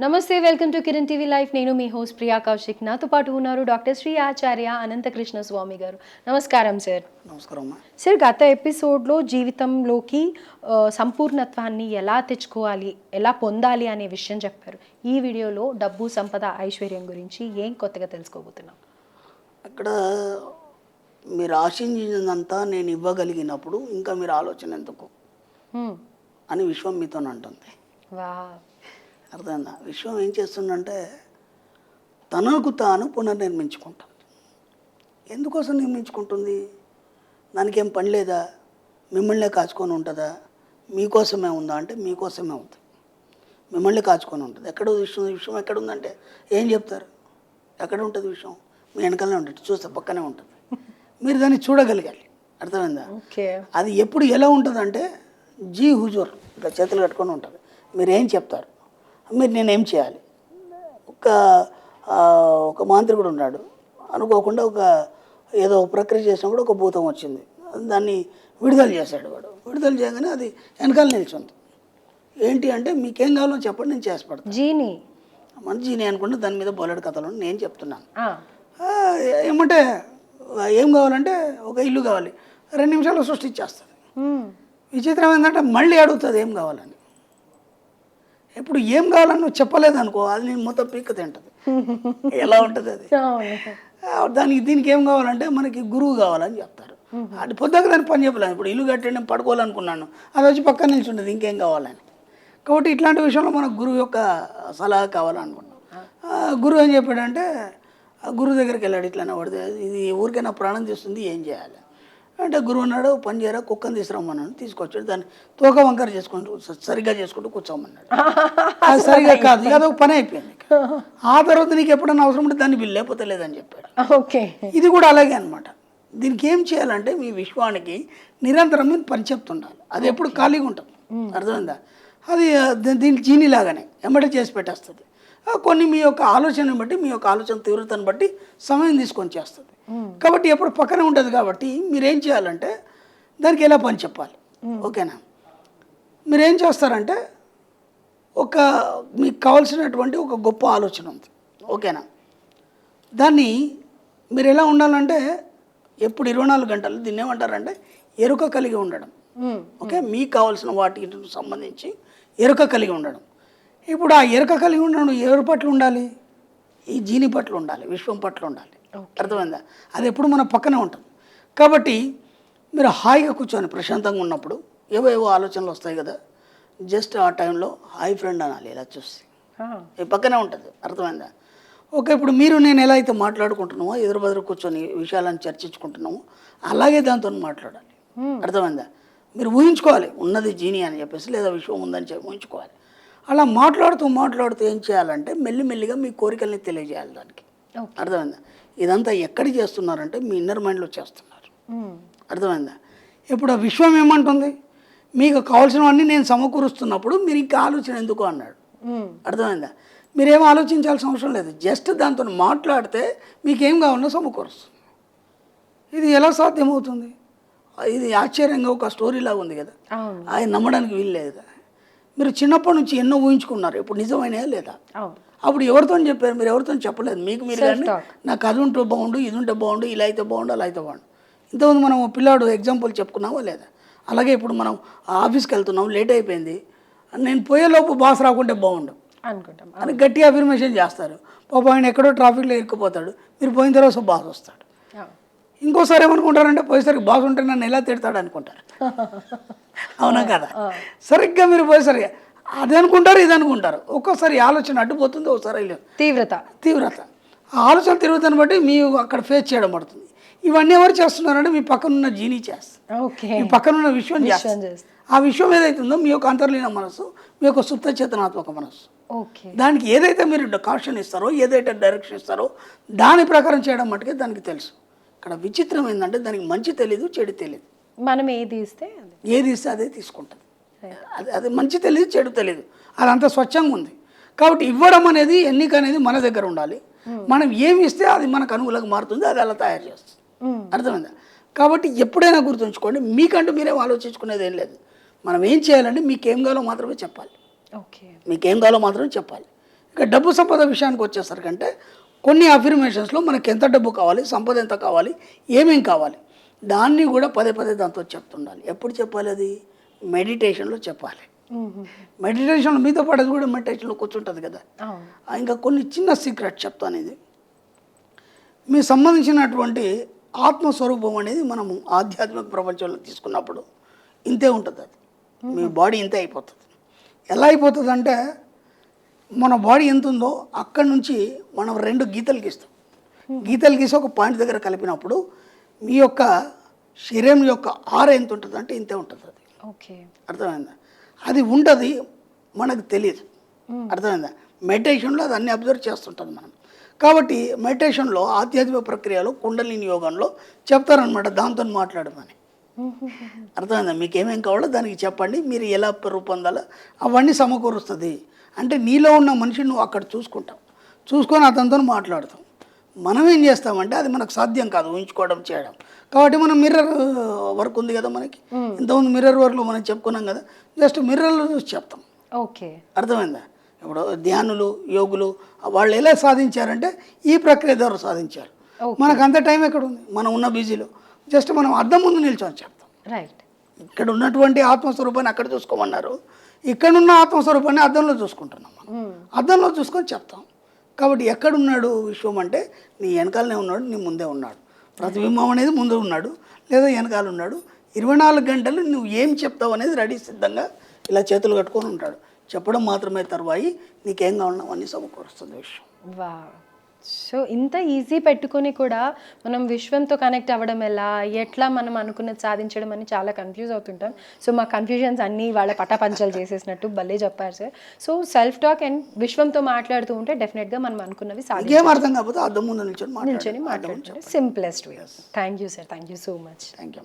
నమస్తే welcome to Kiran TV life. నేను మీ హోస్ట్ ప్రియా కౌశిక్. నాతో పాటు ఉన్నారు డాక్టర్ శ్రీ ఆచార్య అనంతకృష్ణ స్వామి గారు. నమస్కారం సార్. నమస్కారం సార్ గత ఎపిసోడ్లో జీవితంలోకి సంపూర్ణత్వాన్ని ఎలా తెచ్చుకోవాలి ఎలా పొందాలి అనే విషయం చెప్పారు. ఈ వీడియోలో డబ్బు సంపద ఐశ్వర్యం గురించి ఏం కొత్తగా తెలుసుకోబోతున్నాం? అక్కడ మీరు ఆశించినంతా నేను ఇవ్వగలిగినప్పుడు ఇంకా మీరు ఆలోచన ఎందుకు. అని విశ్వం మీతో అంటుంది. అర్థమైందా? విశ్వం ఏం చేస్తుందంటే తనకు తాను పునర్నిర్మించుకుంటుంది. ఎందుకోసం నిర్మించుకుంటుంది? దానికి ఏం పని లేదా? మిమ్మల్నే కాచుకొని ఉంటుందా? మీకోసమే ఉందా అంటే మీకోసమే ఉంది. మిమ్మల్ని కాచుకొని ఉంటుంది. ఎక్కడ విషయం విషయం ఎక్కడ ఉందంటే ఏం చెప్తారు? ఎక్కడ ఉంటుంది విషయం మీ వెనకాలనే ఉంటుంది. చూస్తే పక్కనే ఉంటుంది. మీరు దాన్ని చూడగలగాలి. అర్థమైందా? అది ఎప్పుడు ఎలా ఉంటుందంటే జీ హుజూర్ ఇట్లా చేతులు కట్టుకొని ఉంటుంది. మీరు ఏం చెప్తారు? మీరు నేనేం చేయాలి? ఒక ఒక మాంత్రికుడు ఉన్నాడు. అనుకోకుండా ఒక ఏదో ప్రక్రియ చేసినప్పుడు ఒక భూతం వచ్చింది. దాన్ని విడుదల చేశాడు వాడు. విడుదల చేయగానే అది వెనకాల నిల్చుంది. ఏంటి అంటే మీకేం కావాలో చెప్పండి నేను చేసి పెడతాను జీని. మంచి నేను అనుకుంటే దాని మీద బోలెడు కథలు నేను చెప్తున్నాను. ఏమంటే ఏం కావాలంటే ఒక ఇల్లు కావాలి. రెండు నిమిషాలు సృష్టించేస్తుంది. విచిత్రం ఏంటంటే మళ్ళీ అడుగుతుంది ఏం కావాలని. ఇప్పుడు ఏం కావాలని నువ్వు చెప్పలేదు అనుకో అది నేను మొత్తం పీక్క తింటుంది. ఎలా ఉంటుంది అది? దానికి దీనికి ఏం కావాలంటే మనకి గురువు కావాలని చెప్తారు. అది పొద్దుక దాన్ని పని చెప్పలేదు ఇప్పుడు ఇల్లు కట్టి నేను పడుకోవాలనుకున్నాను అది వచ్చి పక్కన నిల్చుంటుంది ఇంకేం కావాలని. కాబట్టి ఇట్లాంటి విషయంలో మనకు గురువు యొక్క సలహా కావాలనుకున్నాం గురువు ఏం చెప్పాడంటే గురువు దగ్గరికి వెళ్ళాడు ఇట్లానే పడితే ఇది ఊరికే నా ప్రాణం తీస్తుంది ఏం చేయాలి? అంటే గురువు అన్నాడు పని చేయరా కుక్కని తీసుకురమ్మన్నాడు తీసుకొచ్చాడు దాన్ని తోక వంకర చేసుకుంటూ సరిగ్గా చేసుకుంటూ కూర్చోమన్నాడు. అది సరిగా కాదు అదొక పని అయిపోయింది. ఆ తర్వాత నీకు ఎప్పుడైనా అవసరం ఉంటే దాన్ని బిల్లు లేకపోతే లేదని చెప్పాడు. ఓకే. ఇది కూడా అలాగే అన్నమాట. దీనికి ఏం చేయాలంటే మీ విశ్వానికి నిరంతరం మీరు పని చెప్తుండాలి. అది ఎప్పుడు ఖాళీగా ఉంటుంది అర్థమైందా? అది దీనికి జీని లాగానే ఎమ్మటే చేసి పెట్టేస్తుంది. కొన్ని మీ యొక్క ఆలోచనను బట్టి మీ యొక్క ఆలోచన తీవ్రతను బట్టి సమయం తీసుకొని చేస్తుంది. కాబట్టి ఎప్పుడు పక్కనే ఉంటుంది కాబట్టి మీరేం చేయాలంటే దానికి ఎలా పని చెప్పాలి. ఓకేనా? మీరేం చేస్తారంటే ఒక మీకు కావాల్సినటువంటి ఒక గొప్ప ఆలోచన ఉంది. ఓకేనా? దాన్ని మీరు ఎలా ఉండాలంటే ఎప్పుడు ఇరవై నాలుగు గంటలు దీన్ని ఏమంటారంటే ఎరుక కలిగి ఉండడం. ఓకే? మీకు కావాల్సిన వాటికి సంబంధించి ఎరుక కలిగి ఉండడం. ఇప్పుడు ఆ ఎరుక కలిగి ఉండడం ఎవరి పట్ల ఉండాలి? ఈ జీని పట్ల ఉండాలి విశ్వం పట్ల ఉండాలి. అర్థమైందా? అది ఎప్పుడు మన పక్కనే ఉంటుంది. కాబట్టి మీరు హాయిగా కూర్చొని ప్రశాంతంగా ఉన్నప్పుడు. ఏవో ఏవో ఆలోచనలు వస్తాయి కదా. జస్ట్ ఆ టైంలో హాయ్ ఫ్రెండ్ అనాలి ఇలా చూసి. ఈ పక్కనే ఉంటుంది అర్థమైందా? ఓకే ఇప్పుడు మీరు నేను ఎలా అయితే మాట్లాడుకుంటున్నామో ఎదురు బదురు కూర్చొని విషయాలను చర్చించుకుంటున్నామో అలాగే దాంతో మాట్లాడాలి. అర్థమైందా? మీరు ఊహించుకోవాలి ఉన్నది జీని అని చెప్పేసి లేదా విశ్వం ఉందని చెప్పి ఊహించుకోవాలి. అలా మాట్లాడుతూ మాట్లాడుతూ ఏం చేయాలంటే మెల్లిమెల్లిగా మీ కోరికల్ని తెలియజేయాలి దానికి. అర్థమైందా? ఇదంతా ఎక్కడికి చేస్తున్నారంటే మీ ఇన్నర్ మైండ్లో చేస్తున్నారు. అర్థమైందా? ఇప్పుడు ఆ విశ్వం ఏమంటుంది? మీకు కావాల్సినవన్నీ నేను సమకూరుస్తున్నప్పుడు మీరు ఇంకా ఆలోచన ఎందుకు అన్నాడు. అర్థమైందా? మీరేం ఆలోచించాల్సిన అవసరం లేదు. జస్ట్ దాంతో మాట్లాడితే మీకేం కావాలో సమకూరుస్తుంది. ఇది ఎలా సాధ్యమవుతుంది? ఇది ఆశ్చర్యంగా ఒక స్టోరీలాగా ఉంది కదా. ఆయన నమ్మడానికి వీలు లేదు కదా. మీరు చిన్నప్పటి నుంచి ఎన్నో ఊహించుకున్నారు. ఇప్పుడు నిజమైనయా లేదా? అప్పుడు ఎవరితో చెప్పారు? మీరు ఎవరితో చెప్పలేదు. మీకు మీరు కానీ. నాకు అది ఉంటే బాగుండు ఇది ఉంటే బాగుండు ఇలా అయితే బాగుండు అలా అయితే బాగుండు. ఇంతకుముందు మనం పిల్లాడు ఎగ్జాంపుల్ చెప్పుకున్నామా లేదా? అలాగే ఇప్పుడు మనం ఆఫీస్కి వెళ్తున్నాం లేట్ అయిపోయింది. నేను పోయేలోపు బాస్ రాకుంటే బాగుండు. అనుకుంటాం. అని గట్టిగా అఫర్మేషన్ చేస్తారు. పాప ఆయన ఎక్కడో ట్రాఫిక్లో ఇరుక్కుపోతాడు. మీరు పోయిన తర్వాత బాస్ వస్తాడు. ఇంకోసారి ఏమనుకుంటారంటే పోయేసరికి బాస్ ఉంటే నన్ను ఎలా తిడతాడు అనుకుంటారు. అవునా కదా? సరిగ్గా మీరు పోయేసరికి అది అనుకుంటారు ఇది అనుకుంటారు ఒక్కోసారి ఆలోచన అడ్డుపోతుంది ఒకసారి తీవ్రత. తీవ్రత. ఆ ఆలోచన తీవ్రతను బట్టి మీ అక్కడ ఫేస్ చేయడం పడుతుంది. ఇవన్నీ ఎవరు చేస్తున్నారంటే మీ పక్కనున్న జీని ఓకే. మీ పక్కనున్న విశ్వం చేస్తుంది. ఆ విశ్వం ఏదైతుందో మీ యొక్క అంతర్లీన మనస్సు మీ యొక్క సుప్త చేతనాత్మక మనస్సు. ఓకే. దానికి ఏదైతే మీరు కాషన్ ఇస్తారో ఏదైతే డైరెక్షన్ ఇస్తారో దాని ప్రకారం చేయడం మటుకే దానికి తెలుసు. ఇక్కడ విచిత్రం ఏంటంటే దానికి మంచి తెలీదు చెడు తెలియదు మనం ఏది ఇస్తే ఏది ఇస్తే అదే తీసుకుంటుంది అది అది మంచి తెలియదు చెడు తెలియదు. అదంతా స్వచ్ఛంగా ఉంది. కాబట్టి ఇవ్వడం అనేది ఎన్నిక అనేది మన దగ్గర ఉండాలి. మనం ఏమి ఇస్తే అది మనకు అనుకూలంగా మారుతుంది అది అలా తయారు చేస్తుంది. అర్థమైందా? కాబట్టి ఎప్పుడైనా గుర్తుంచుకోండి మీకంటూ మీరేం ఆలోచించుకునేది ఏం లేదు. మనం ఏం చేయాలంటే మీకేం కావాలో మాత్రమే చెప్పాలి. ఓకే. మీకేం కావాలో మాత్రమే చెప్పాలి. ఇక డబ్బు సంపద విషయానికి వచ్చేసరికంటే కొన్ని అఫర్మేషన్స్లో మనకి ఎంత డబ్బు కావాలి సంపద ఎంత కావాలి ఏమేం కావాలి దాన్ని కూడా పదే పదే దాంతో చెప్తుండాలి. ఎప్పుడు చెప్పాలి అది? మెడిటేషన్లో చెప్పాలి. మ్మ్. మెడిటేషన్లో మీతో పాటు కూడా మెడిటేషన్లో కూర్చుంటుంది కదా. ఇంకా కొన్ని చిన్న సీక్రెట్ చెప్తాను ఇది మీ సంబంధించినటువంటి ఆత్మస్వరూపం అనేది మనము ఆధ్యాత్మిక ప్రపంచంలో తీసుకున్నప్పుడు ఇంతే ఉంటుంది అది. మీ బాడీ ఇంతే అయిపోతుంది. ఎలా అయిపోతుంది అంటే మన బాడీ ఎంత ఉందో అక్కడి నుంచి మనం రెండు గీతలు గీస్తాం. గీతలు గీసి ఒక పాయింట్ దగ్గర కలిపినప్పుడు మీ యొక్క శరీరం యొక్క ఆర ఎంత ఉంటుంది అంటే ఇంతే ఉంటుంది అది. ఓకే. అర్థమైందా? అది ఉంటుంది మనకు తెలియదు అర్థమైందా? మెడిటేషన్లో అది అన్ని అబ్జర్వ్ చేస్తుంటుంది మనం. కాబట్టి మెడిటేషన్లో ఆధ్యాత్మిక ప్రక్రియలో కుండలిని యోగంలో చెప్తారనమాట దాంతో మాట్లాడమని. అర్థమైందా? మీకు ఏమేం కావాలో దానికి చెప్పండి మీరు ఎలా రూపొందాలో అవన్నీ సమకూరుస్తుంది. అంటే నీలో ఉన్న మనిషిని నువ్వు అక్కడ చూసుకుంటావు. చూసుకొని అతనితో మాట్లాడతాం మనం ఏం చేస్తామంటే అది మనకు సాధ్యం కాదు ఊహించుకోవడం చేయడం. కాబట్టి మనం మిర్రర్ వర్క్ ఉంది కదా మనకి. ఇంతకుముందు మిర్రర్ వర్క్లో మనం చెప్పుకున్నాం కదా జస్ట్ మిర్రర్లో చూసి చెప్తాం. ఓకే. అర్థమైందా? ఇప్పుడు ధ్యానులు యోగులు వాళ్ళు ఎలా సాధించారంటే ఈ ప్రక్రియ ద్వారా సాధించారు. మనకు అంత టైం ఎక్కడ ఉంది? మనం ఉన్న బిజీలో జస్ట్ మనం అద్దం ముందు నిల్చొని చెప్తాం. రైట్ ఇక్కడ ఉన్నటువంటి ఆత్మస్వరూపాన్ని అక్కడ చూసుకోమన్నారు. ఇక్కడ ఉన్న ఆత్మస్వరూపాన్ని అద్దంలో చూసుకుంటున్నాం మనం. అద్దంలో చూసుకొని చెప్తాం. కాబట్టి ఎక్కడున్నాడు విశ్వం అంటే నీ వెనకాలనే ఉన్నాడు నీ ముందే ఉన్నాడు. ప్రతిబింబం అనేది ముందు ఉన్నాడు లేదా వెనకాల ఉన్నాడు. ఇరవై నాలుగు గంటలు నువ్వు ఏం చెప్తావు అనేది రెడీ సిద్ధంగా ఇలా చేతులు కట్టుకొని ఉంటాడు. చెప్పడం మాత్రమే తర్వాయి నీకేం కావాలన్నా అవన్నీ సమకూరుస్తుంది విషయం సో ఇంత ఈజీ పెట్టుకొని కూడా మనం విశ్వంతో కనెక్ట్ అవ్వడం ఎలా? ఎట్లా మనం అనుకున్నది సాధించడం అని చాలా కన్ఫ్యూజ్ అవుతుంటాం. సో మా కన్ఫ్యూజన్స్ అన్నీ వాళ్ళ పటాపంచలు చేసేసినట్టు భలే చెప్పారు sir. So self talk and విశ్వంతో మాట్లాడుతూ ఉంటే డెఫినెట్గా మనం అనుకున్నవి సాధి ఇంకేం అర్థం కాకపోతే నిల్చొని మాట్లాడుతుంది simplest way thank you sir thank you so much thank you